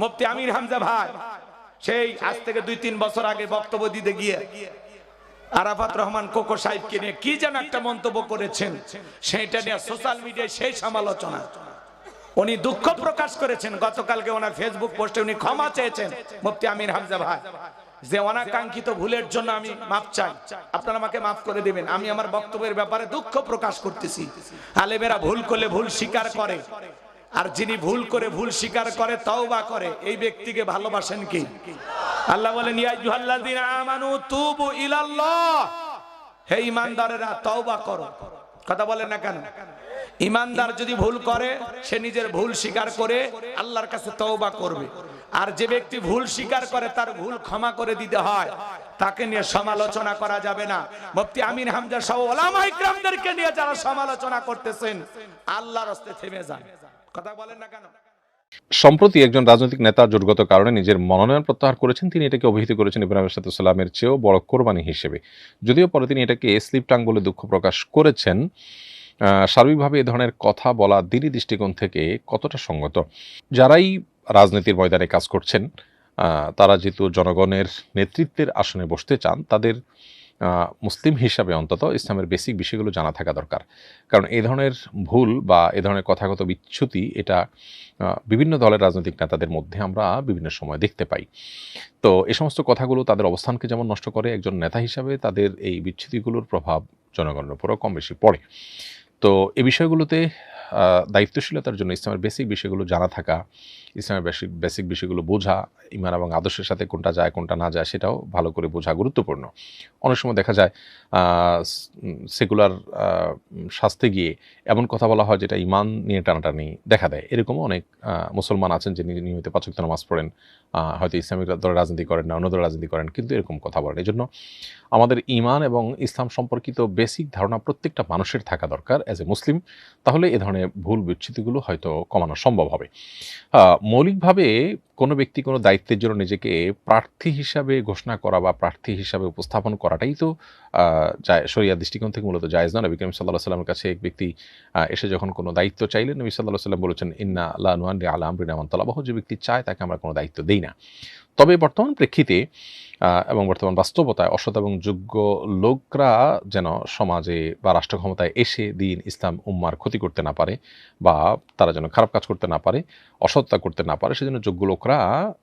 মুফতি আমির হামজা ভাই, সেই আজ থেকে দুই, তিন বছর আগে বক্তব্য দিতে গিয়ে আরাফাত রহমান কোকো সাহেবকে নিয়ে কি যেন একটা মন্তব্য করেছেন সেইটা নিয়ে সোশ্যাল মিডিয়ায় সেই সমালোচনা। উনি দুঃখ প্রকাশ করেছেন, গতকালকে ওনার ফেসবুক পোস্টে উনি ক্ষমা চেয়েছেন, মুফতি আমির হামজা ভাই। যে অনাকাঙ্ক্ষিত ভুলের জন্য আমি মাপ চাই, আপনারা আমাকে মাফ করে দিবেন, আমি আমার বক্তব্যের ব্যাপারে দুঃখ প্রকাশ করতেছি। আলেমেরা ভুল করলে ভুল স্বীকার করে আর যিনি ভুল করে ভুল স্বীকার করে, তওবা করে, এই ব্যক্তিকে ভালোবাসেন কি? আল্লাহ তুবু হে ইমানদারেরা, তওবা করো। কথা না কেন? ইমানদার যদি ভুল করে, সে নিজের ভুল স্বীকার করে আল্লাহর কাছে তওবা করবে। আর যে ব্যক্তি ভুল স্বীকার করে, তার ভুল ক্ষমা করে দিতে হয়। তাকে নিয়ে সমালোচনা করা যাবে না। মুফতি আমিন হামজা সহ ওলামা ইকরামদেরকে নিয়ে যারা সমালোচনা করতেছেন, আল্লাহর থেমে যান। কথা বলেন না কেন? সম্প্রতি একজন রাজনৈতিক নেতা জোরগত কারণে নিজের মনোনয়ন প্রত্যাহার করেছেন। তিনি এটাকে অভিহিত করেছেন ইব্রাহিম সালামের চেয়েও বড় কোরবানি হিসেবে। যদিও পরে তিনি এটাকে স্লিপ টাং বলে দুঃখ প্রকাশ করেছেন সার্বিকভাবে এ ধরনের কথা বলা দিনী দৃষ্টিকোণ থেকে কতটা সঙ্গত? যারাই রাজনীতির ময়দানে কাজ করছেন তারা যেহেতু জনগণের নেতৃত্বের আসনে বসতে চান, তাদের মুসলিম হিসাবে অন্তত ইসলামের বেসিক বিষয়গুলো জানা থাকা দরকার। কারণ এই ধরনের ভুল বা এ ধরনের কথাগত বিচ্যুতি, এটা বিভিন্ন দলের রাজনৈতিক নেতাদের মধ্যে আমরা বিভিন্ন সময় দেখতে পাই। তো এ সমস্ত কথাগুলো তাদের অবস্থানকে যেমন নষ্ট করে, একজন নেতা হিসাবে তাদের এই বিচ্ছুতিগুলোর প্রভাব জনগণের উপরও কম বেশি পড়ে। তো এ বিষয়গুলোতে দায়িত্বশীলতার জন্য ইসলামের বেসিক বিষয়গুলো জানা থাকা, ইসলামের বেসিক বেসিক বিষয়গুলো বোঝা, ইমান এবং আদর্শের সাথে কোনটা যায়, কোনটা না যায় সেটাও ভালো করে বোঝা গুরুত্বপূর্ণ। অনেক সময় দেখা যায় সেকুলার শাস্তে গিয়ে এমন কথা বলা হয় যেটা ইমান নিয়ে টানাটানি দেখা দেয়। এরকমও অনেক মুসলমান আছেন যিনি নিয়মিত পাচক নামাজ পড়েন হয়তো ইসলামিক দল রাজনীতি করেন না, অন্য দল রাজনীতি করেন, কিন্তু এরকম কথা বলেন। এই জন্য আমাদের ইমান এবং ইসলাম সম্পর্কিত বেসিক ধারণা প্রত্যেকটা মানুষের থাকা দরকার অ্যাজ এ মুসলিম তাহলে এ ধরনের ভুল বিচ্ছিতিগুলো হয়তো কমানো সম্ভব হবে। মৌলিকভাবে কোনো ব্যক্তি কোনো দায়িত্বের জন্য নিজেকে প্রার্থী হিসাবে ঘোষণা করা বা প্রার্থী হিসাবে উপস্থাপন করাটাই তো শরিয়া দৃষ্টিকোণ থেকে মূলত জায়েজ না নবী করিম সাল্লাহ সাল্লামের কাছে এক ব্যক্তি এসে যখন কোনো দায়িত্ব চাইলেন, নবী সাল্লাহ সাল্লাম বলেছেন, ইন্না আল্লাহ নুয়ান আলা আমরিন তালাবাহ। যে ব্যক্তি চায় তাকে আমরা কোনো দায়িত্ব দিই না। তবে বর্তমান প্রেক্ষিতে এবং বর্তমান বাস্তবতায় অসৎ এবং যোগ্য লোকরা যেন সমাজে বা রাষ্ট্র ক্ষমতায় এসে দিন ইসলাম উম্মার ক্ষতি করতে না পারে বা তারা যেন খারাপ কাজ করতে না পারে, অসৎতা করতে না পারে, সেজন্য যোগ্য লোকরা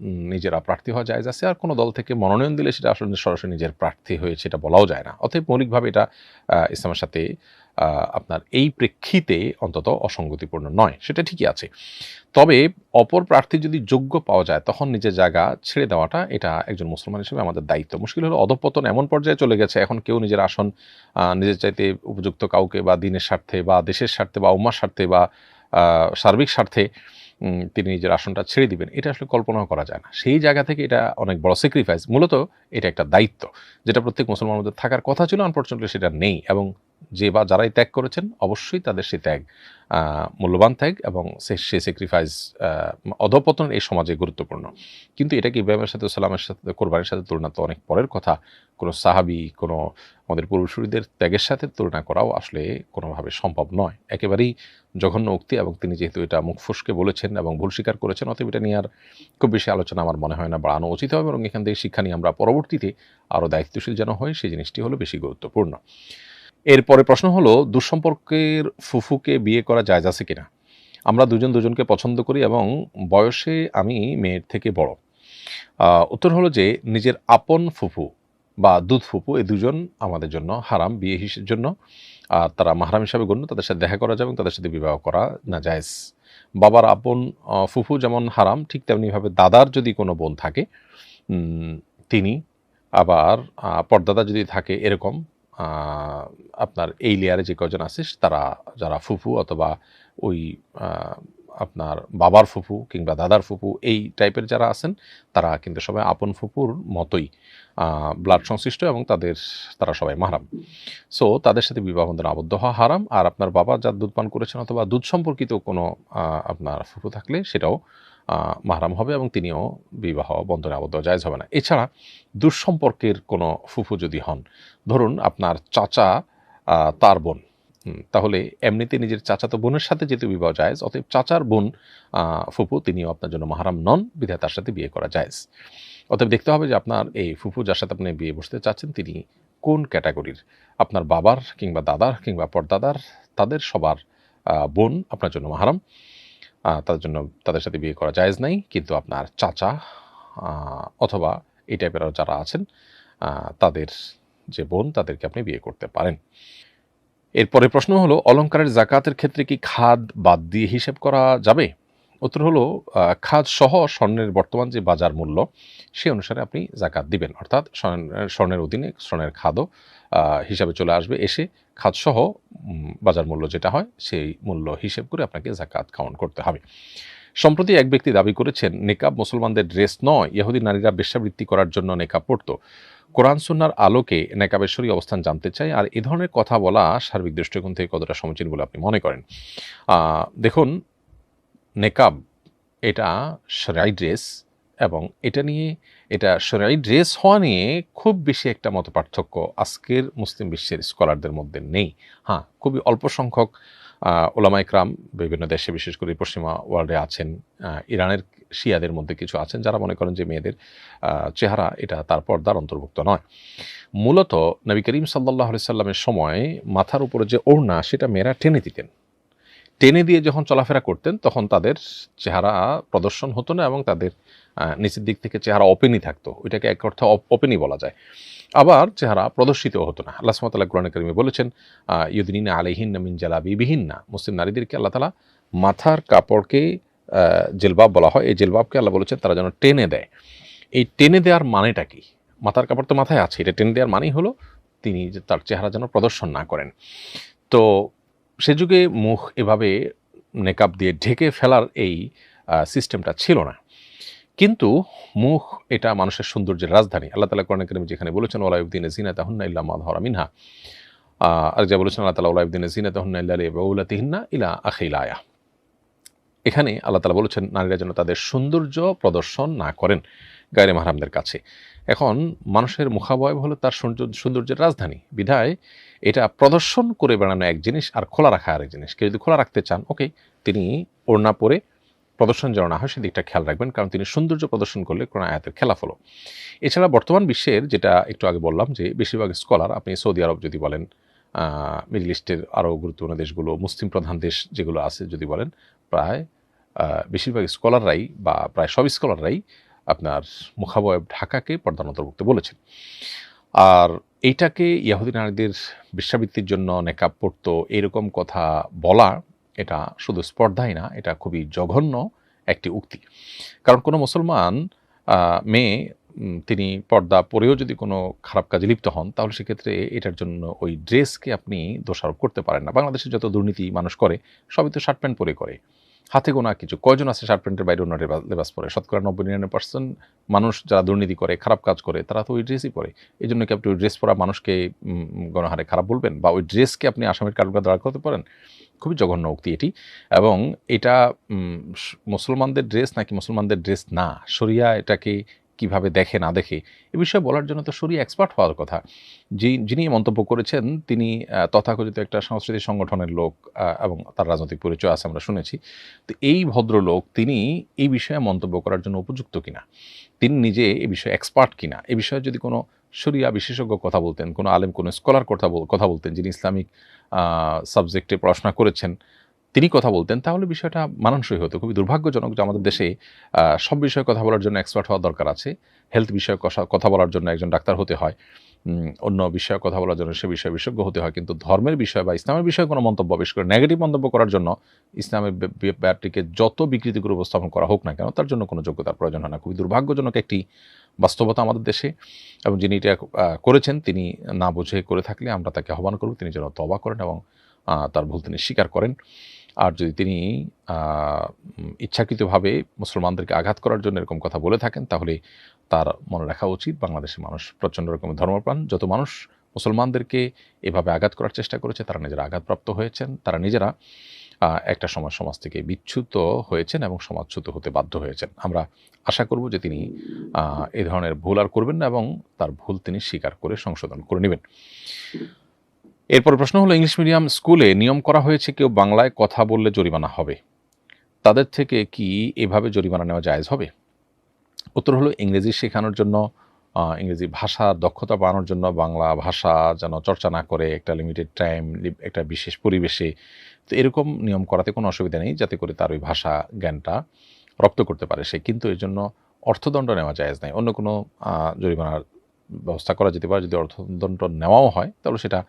উম, নিজেরা প্রার্থী হওয়া যায় আছে আর কোনো দল থেকে মনোনয়ন দিলে সেটা আসলে সরাসরি নিজের প্রার্থী হয়ে সেটা বলাও যায় না। অতএব মৌলিকভাবে এটা ইসলামের সাথে আপনার এই প্রেক্ষিতে অন্তত অসঙ্গতিপূর্ণ নয় সেটা ঠিকই আছে। তবে অপর প্রার্থী যদি যোগ্য পাওয়া যায় তখন নিজের জায়গা ছেড়ে দেওয়াটা এটা একজন মুসলমান হিসেবে আমাদের দায়িত্ব। মুশকিল হলো অধপতন এমন পর্যায়ে চলে গেছে এখন কেউ নিজের আসন নিজের চাইতে উপযুক্ত কাউকে বা দিনের স্বার্থে বা দেশের স্বার্থে বা উম্মার স্বার্থে বা সার্বিক স্বার্থে তিনি নিজের আসনটা ছেড়ে দিবেন, এটা আসলে কল্পনাও করা যায় না। সেই জায়গা থেকে এটা অনেক বড় স্যাক্রিফাইস মূলত এটা একটা দায়িত্ব, যেটা প্রত্যেক মুসলমানদের থাকার কথা ছিল আনফর্চুনেটলি সেটা নেই। এবং যে বা যারাই ত্যাগ করেছেন, অবশ্যই তাদের সেই ত্যাগ মূল্যবান ত্যাগ এবং সে সে স্যাক্রিফাইস অধপতন এই সমাজে গুরুত্বপূর্ণ। কিন্তু এটাকে ইব্রাহিমের সাথে, সালামের সাথে, কোরবানির সাথে তুলনা তো অনেক পরের কথা। কোনো সাহাবি, কোনো আমাদের পূর্বসূরীদের ত্যাগের সাথে তুলনা করাও আসলে কোনোভাবে সম্ভব নয়। একেবারেই জঘন্য উক্তি এবং তিনি যেহেতু এটা মুখ ফুসকে বলেছেন এবং ভুল স্বীকার করেছেন, অতএব এটা নিয়ে আর খুব বেশি আলোচনা আমার মনে হয় না, বাড়ানো উচিত হবে এবং এখান থেকে শিক্ষা নিয়ে আমরা পরবর্তীতে আরও দায়িত্বশীল যেন হয় সেই জিনিসটি হলো বেশি গুরুত্বপূর্ণ। এরপরে প্রশ্ন হলো, দুঃসম্পর্কের ফুফুকে বিয়ে করা জায়জ আছে কিনা? আমরা দুজন দুজনকে পছন্দ করি এবং বয়সে আমি মেয়ের থেকে বড়। উত্তর হলো যে, নিজের আপন ফুফু বা দুধ ফুফু এই দুজন আমাদের জন্য হারাম, বিয়ে হিসের জন্য। আর তারা মাহারাম হিসাবে গণ্য, তাদের সাথে দেখা করা যায় এবং তাদের সাথে বিবাহ করা না জায়েজ। বাবার আপন ফুফু যেমন হারাম, ঠিক তেমনিভাবে দাদার যদি কোনো বোন থাকে তিনি আবার পর্দাদা যদি থাকে এরকম আপনার এই লেয়ারে যে কজন আছে, তারা, যারা ফুফু অথবা ওই আপনার বাবার ফুফু কিংবা দাদার ফুফু, এই টাইপের যারা আছেন, তারা কিন্তু সবাই আপন ফুপুর মতোই ব্লাড সংশ্লিষ্ট এবং তাদের, তারা সবাই মাহারাম। সো তাদের সাথে বিবাহ বন্ধনে আবদ্ধ হওয়া হারাম। আর আপনার বাবা যার দুধ পান করেছেন অথবা দুধ সম্পর্কিত কোনো আপনার ফুফু থাকলে সেটাও মাহারাম হবে এবং তিনিও বিবাহ বন্ধনে আবদ্ধ, জায়জ হবে না। এছাড়া দুঃসম্পর্কের কোনো ফুফু যদি হন, ধরুন আপনার চাচা তার বোন তাহলে এমনিতে নিজের চাচাতো বোনের সাথে যেহেতু বিবাহ জায়েজ, অতএব চাচার বোন ফুফু তিনিও আপনার জন্য মাহারাম নন, বিধায় তার সাথে বিয়ে করা জায়েজ। অতএব দেখতে হবে যে আপনার এই ফুফু যার সাথে আপনি বিয়ে বসতে চাচ্ছেন, তিনি কোন ক্যাটাগরির? আপনার বাবার কিংবা দাদার কিংবা পরদাদার, তাদের সবার বোন আপনার জন্য মাহারাম। তাদের জন্য তাদের সাথে বিয়ে করা জায়েজ নাই, কিন্তু আপনার চাচা অথবা এই টাইপের যারা আছেন তাদের যে বোন, তাদেরকে আপনি বিয়ে করতে পারেন। এরপরে প্রশ্ন হলো অলঙ্কারের জাকাতের ক্ষেত্রে কি খাদ বাদ দিয়ে হিসেব করা যাবে? উত্তর হলো খাদ সহ স্বর্ণের বর্তমান যে বাজার মূল্য, সে অনুসারে আপনি জাকাত দিবেন। অর্থাৎ স্বর্ণের- অধীনে স্বর্ণের খাদও হিসাবে চলে আসবে। এসে খাদ সহ বাজার মূল্য যেটা হয়, সেই মূল্য হিসেব করে আপনাকে জাকাত কাউন্ট করতে হবে। সম্প্রতি এক ব্যক্তি দাবি করেছেন, নেকাব মুসলমানদের ড্রেস নয়, ইহুদি নারীরা বেশ্যাবৃত্তি করার জন্য নেকাব পড়তো কোরআন সুন্নার আলোকে নেকাবেশ্বরী অবস্থান জানতে চাই, আর এ ধরনের কথা বলা সার্বিক দৃষ্টিকোণ থেকে কতটা সমীচীন বলে আপনি মনে করেন? দেখুন নেকাব, এটা সেরাই ড্রেস এবং এটা নিয়ে, এটা সেরাই ড্রেস হওয়া নিয়ে খুব বেশি একটা মত পার্থক্য আজকের মুসলিম বিশ্বের স্কলারদের মধ্যে নেই। হ্যাঁ খুবই অল্প সংখ্যক ওলামা ইকরাম বিভিন্ন দেশে, বিশেষ করে পশ্চিমা ওয়ার্ল্ডে আছেন ইরানের শিয়াদের মধ্যে কিছু আছেন যারা মনে করেন যে মেয়েদের চেহারা এটা তার পর্দার অন্তর্ভুক্ত নয়। মূলত নবী করিম সাল্লাহ সাল্লামের সময় মাথার উপরে যে ওড়না সেটা মেয়েরা টেনে দিতেন। টেনে দিয়ে যখন চলাফেরা করতেন, তখন তাদের চেহারা প্রদর্শন হতো না এবং তাদের নিচের দিক থেকে চেহারা ওপেনই থাকতো। ওইটাকে এক অর্থে ওপেনই বলা যায়। আবার চেহারা প্রদর্শিত হতো না। আল্লাহ সুমতাল্লাহ কোরআন করিমে বলেছেন ইউদিনা আলহিন মিন বিহীন না মুসলিম নারীদেরকে আল্লাহ তালা মাথার কাপড়কে জেলবাব বলা হয়। এই জেলবাবকে আল্লাহ বলেছেন, তারা যেন টেনে দেয়। এই টেনে দেওয়ার মানেটা কি? মাথার কাপড় তো মাথায় আছে। এটা টেনে দেওয়ার মানেই হলো তিনি তার চেহারা যেন প্রদর্শন না করেন। তো সে যুগে মুখ এভাবে নেকাব দিয়ে ঢেকে ফেলার এই সিস্টেমটা ছিল না। কিন্তু মুখ এটা মানুষের সৌন্দর্যের রাজধানী। আল্লাহ তালা কোরআন করিম যেখানে বলেছেন ওলাইউদ্দিন জিনা তাহুন্না ইল্লা মাধরা মিনহা। আর যা বলেছেন, আল্লাহ তালা ওলাইউদ্দিন জিনা তাহুন্না ইল্লা বউলাতিহিন্না ইলা আখিলায়া এখানে আল্লাহ তালা বলেছেন, নারীরা যেন তাদের সৌন্দর্য প্রদর্শন না করেন। গায়রে মাহারামদের কাছে। এখন মানুষের মুখাবয়ব হলো তার সৌন্দর্যের রাজধানী। বিধায় এটা প্রদর্শন করে বেড়ানো এক জিনিস আর খোলা রাখা আরেক জিনিস। কেউ যদি খোলা রাখতে চান, ওকে, তিনি ওড়না পরে প্রদর্শন যেন না হয় সেদিকটা খেয়াল রাখবেন, কারণ তিনি সৌন্দর্য প্রদর্শন করলে কোনো আয়াতের খেলাফ হলো। এছাড়া বর্তমান বিশ্বের যেটা একটু আগে বললাম যে, বেশিরভাগ স্কলার, আপনি সৌদি আরব যদি বলেন মিডল ইস্টের আরও গুরুত্বপূর্ণ দেশগুলো, মুসলিম প্রধান দেশ যেগুলো আছে যদি বলেন, প্রায় বেশিরভাগ স্কলাররাই বা প্রায় সব স্কলাররাই আপনার মুখাবয়ব ঢাকাকে পর্দার অন্তর্ভুক্ত বলেছেন। আর এইটাকে ইয়াহুদি নারীদের বিশ্বাবৃত্তির জন্য নেকাব পড়তো এরকম কথা বলা, এটা শুধু স্পর্ধাই না, এটা খুবই জঘন্য একটি উক্তি। কারণ কোনো মুসলমান মেয়ে তিনি পর্দা পরেও যদি কোনো খারাপ কাজে লিপ্ত হন, তাহলে সেক্ষেত্রে এটার জন্য ওই ড্রেসকে আপনি দোষারোপ করতে পারেন না। বাংলাদেশে যত দুর্নীতি মানুষ করে, সবই তো শার্ট প্যান্ট পরে করে। হাতে গোনা কিছু। কয়জন আছে শার্ট প্যান্টের বাইরে অন্য লেবাস পরে? শতকরা নব্বই নিরানব্বই পার্সেন্ট মানুষ যারা দুর্নীতি করে, খারাপ কাজ করে, তারা তো ওই ড্রেসই পরে। এই জন্য কি আপনি ওই ড্রেস পরা মানুষকে গণহারে খারাপ বলবেন? বা ওই ড্রেসকে আপনি আসামের কারণে দাঁড় করতে পারেন? খুবই জঘন্য উক্তি এটি। এবং এটা মুসলমানদের ড্রেস নাকি মুসলমানদের ড্রেস না? সরিয়া এটাকে কীভাবে দেখে না দেখে, এ বিষয়ে বলার জন্য তো শরিয়া এক্সপার্ট হওয়ার কথা। যিনি মন্তব্য করেছেন, তিনি তথাকথিত একটা সাংস্কৃতিক সংগঠনের লোক এবং তার রাজনৈতিক পরিচয় আছে আমরা শুনেছি। তো এই ভদ্রলোক, তিনি এই বিষয়ে মন্তব্য করার জন্য উপযুক্ত কিনা? তিনি নিজে এ বিষয়ে এক্সপার্ট কিনা? এ বিষয়ে যদি কোনো শরিয়া বিশেষজ্ঞ কথা বলতেন, কোনো আলেম, কোনো স্কলার কথা কথা বলতেন, যিনি ইসলামিক সাবজেক্টে পড়াশোনা করেছেন তিনি কথা বলতেন, তাহলে বিষয়টা মানানসই হতো। খুবই দুর্ভাগ্যজনক যে আমাদের দেশে সব বিষয়ে কথা বলার জন্য এক্সপার্ট হওয়ার দরকার আছে। হেলথ বিষয়ে কথা- বলার জন্য একজন ডাক্তার হতে হয়। অন্য বিষয়ে কথা বলার জন্য সে বিষয়ে বিশেষজ্ঞ হতে হয়। কিন্তু ধর্মের বিষয় বা ইসলামের বিষয়ে কোনো মন্তব্য, বিশেষ করে নেগেটিভ মন্তব্য করার জন্য ইসলামের ব্যাপারটিকে যত বিকৃতি করে উপস্থাপন করা হোক না কেন, তার জন্য কোনো যোগ্যতার প্রয়োজন হয় না। খুবই দুর্ভাগ্যজনক একটি বাস্তবতা আমাদের দেশে। এবং যিনি এটা করেছেন, তিনি না বুঝে করে থাকলে আমরা তাকে আহ্বান করব, তিনি যেন তবা করেন এবং তার ভুল তিনি স্বীকার করেন। আর যদি তিনি ইচ্ছাকৃতভাবে মুসলমানদেরকে আঘাত করার জন্য এরকম কথা বলে থাকেন, তাহলে তার মনে রাখা উচিত বাংলাদেশের মানুষ প্রচণ্ড রকমের ধর্মপ্রাণ। যত মানুষ মুসলমানদেরকে এভাবে আঘাত করার চেষ্টা করেছে, তারা নিজেরা আঘাতপ্রাপ্ত হয়েছেন। তারা নিজেরা একটা সময় সমাজ থেকে বিচ্যুত হয়েছেন এবং সমাজচ্যুত হতে বাধ্য হয়েছেন। আমরা আশা করব যে তিনি এ ধরনের ভুল আর করবেন না এবং তার ভুল তিনি স্বীকার করে সংশোধন করে নেবেন। এরপর প্রশ্ন হলো, ইংলিশ মিডিয়াম স্কুলে নিয়ম করা হয়েছে কেউ বাংলায় কথা বললে জরিমানা হবে? তাদের থেকে কি এভাবে জরিমানা নেওয়া জায়েজ হবে? উত্তর হলো, ইংরেজি শেখানোর জন্য ইংরেজি ভাষা দক্ষতা বাড়ানোর জন্য বাংলা ভাষা যেন চর্চা না করে, একটা লিমিটেড টাইম একটা বিশেষ পরিবেশে, তো এরকম নিয়ম করাতে কোনো অসুবিধা নেই, যাতে করে তার ওই ভাষা জ্ঞানটা রপ্ত করতে পারে সে। কিন্তু এর জন্য অর্থদণ্ড নেওয়া জায়েজ নাই। অন্য কোনো জরিমানার ব্যবস্থা করা যেতে পারে, যদি অর্থদণ্ড নেওয়াও হয়, তাহলে সেটা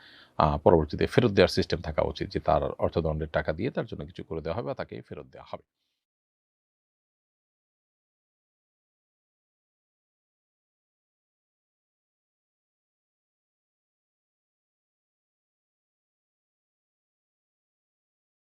পরবর্তীতে ফেরত দেওয়ার সিস্টেম থাকা উচিত যে তার অর্থদণ্ডের টাকা দিয়ে তার জন্য কিছু করে দেওয়া হবে বা তাকে ফেরত দেওয়া হবে।